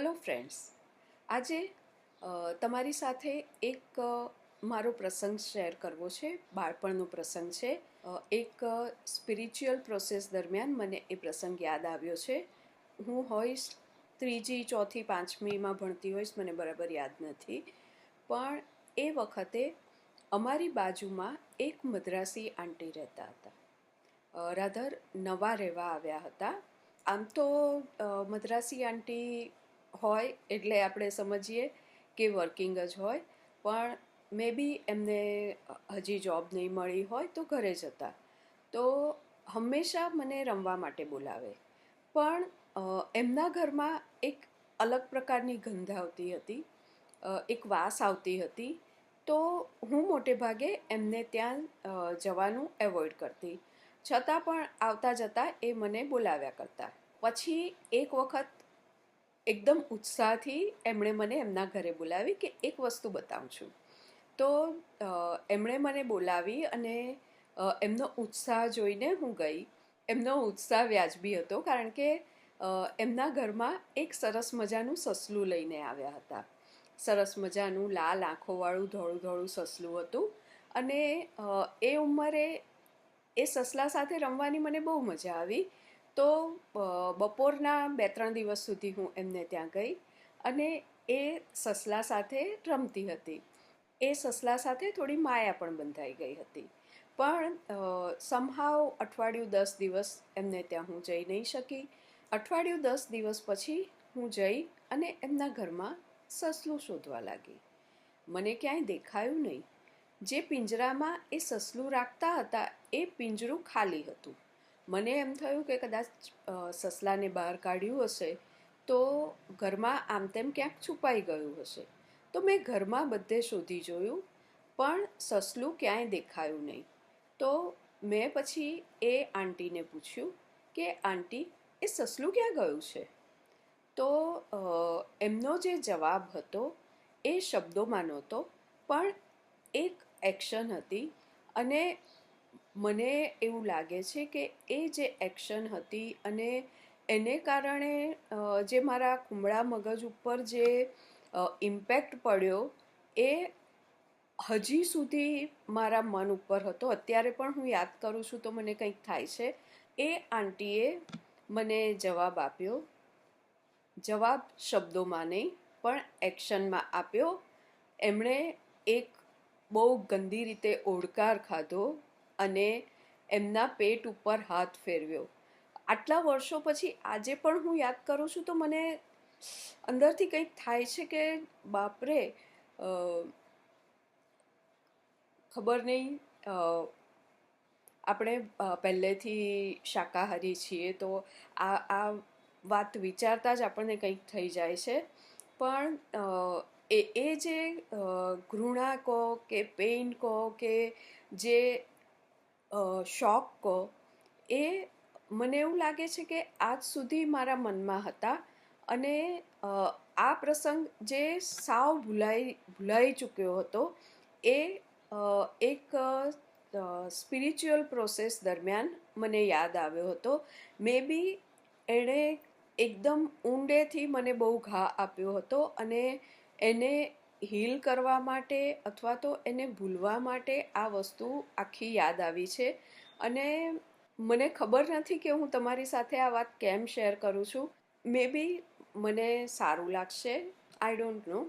Hello friends આજે તમારી સાથે એક મારો પ્રસંગ શેર કરવો છે, બાળપણનો પ્રસંગ છે. એક સ્પિરિચ્યુઅલ પ્રોસેસ દરમિયાન મને એ પ્રસંગ યાદ આવ્યો છે. હું હોઈશ ત્રીજી, ચોથી, પાંચમીમાં ભણતી હોઈશ, મને બરાબર યાદ નથી. પણ એ વખતે અમારી બાજુમાં એક મદ્રાસી આંટી રહેતા હતા. રાધર નવા રહેવા આવ્યા હતા. આમ તો મદ્રાસી આંટી હોય એટલે આપણે સમજીએ કે વર્કિંગ જ હોય. પણ મે બી એમને હજી જોબ નહીં મળી હોય તો ઘરે જ હતા. તો હંમેશા મને રમવા માટે બોલાવે. પણ એમના ઘરમાં એક અલગ પ્રકારની ગંધ આવતી હતી. એક વાસ આવતી હતી. તો હું મોટે ભાગે એમને ત્યાં જવાનું એવોઇડ કરતી. છતાં પણ આવતા જતાં એ મને બોલાવ્યા કરતા. પછી એક વખત એકદમ ઉત્સાહથી એમણે મને એમના ઘરે બોલાવી કે એક વસ્તુ બતાવું છું. તો એમણે મને બોલાવી અને એમનો ઉત્સાહ જોઈને હું ગઈ. એમનો ઉત્સાહ વ્યાજબી હતો કારણ કે એમના ઘરમાં એક સરસ મજાનું સસલું લઈને આવ્યા હતા. સરસ મજાનું લાલ આંખોવાળું ધોળું ધોળું સસલું હતું અને એ ઉંમરે એ સસલા સાથે રમવાની મને બહુ મજા આવી. તો બપોરના બે ત્રણ દિવસ સુધી હું એમને ત્યાં ગઈ અને એ સસલા સાથે રમતી હતી. એ સસલા સાથે થોડી માયા પણ બંધાઈ ગઈ હતી. પણ સમહાવ અઠવાડિયું દસ દિવસ એમને ત્યાં હું જઈ નહીં શકી. અઠવાડિયું દસ દિવસ પછી હું જઈ અને એમના ઘરમાં સસલું શોધવા લાગી. મને ક્યાંય દેખાયું નહીં. જે પિંજરામાં એ સસલું રાખતા હતા એ પિંજરું ખાલી હતું. મને એમ થયું કે કદાચ સસલાને બહાર કાઢ્યું હશે, તો ઘરમાં આમ તેમ ક્યાંક છુપાઈ ગયું હશે. તો મેં ઘરમાં બધે શોધી જોયું, પણ સસલું ક્યાંય દેખાયું નહીં. તો મેં પછી એ આંટીને પૂછ્યું કે, આંટી, એ સસલું ક્યાં ગયું છે? તો એમનો જે જવાબ હતો એ શબ્દોમાં નહોતો, પણ એક એક્શન હતી અને મને એવું લાગે છે કે એ જે એક્શન હતી અને એને કારણે જે મારા કુમળા મગજ ઉપર જે ઇમ્પેક્ટ પડ્યો, એ હજી સુધી મારા મન ઉપર હતો. અત્યારે પણ હું યાદ કરું છું તો મને કંઈક થાય છે. એ આંટીએ મને જવાબ આપ્યો. જવાબ શબ્દોમાં નહીં, પણ એક્શનમાં આપ્યો. એમણે એક બહુ ગંદી રીતે ઓડકાર ખાધો. અને એમના પેટ ઉપર હાથ ફેરવ્યો. આટલા વર્ષો પછી આજે પણ હું યાદ કરું છું તો મને અંદરથી કંઈક થાય છે કે બાપરે ખબર નહીં આપણે પહેલેથી શાકાહારી છીએ તો આ આ વાત વિચારતા જ આપણને કંઈક થઈ જાય છે. પણ એ એ જે ઘૃણા કહો કે, પેઇન કહો કે જે શોખ કહો એ મને એવું લાગે છે કે આજ સુધી મારા મનમાં હતા અને આ પ્રસંગ જે સાવ ભૂલાઈ ભૂલાઈ ચૂક્યો હતો એ એક સ્પિરિચ્યુઅલ પ્રોસેસ દરમિયાન મને યાદ આવ્યો હતો. મે બી એણે એકદમ ઊંડેથી મને બહુ ઘા આપ્યો હતો અને એને હીલ કરવા માટે અથવા તો એને ભૂલવા માટે આ વસ્તુ આખી યાદ આવી છે. અને મને ખબર નથી કે હું તમારી સાથે આ વાત કેમ શેર કરું છું. મે બી મને સારું લાગશે. I don't know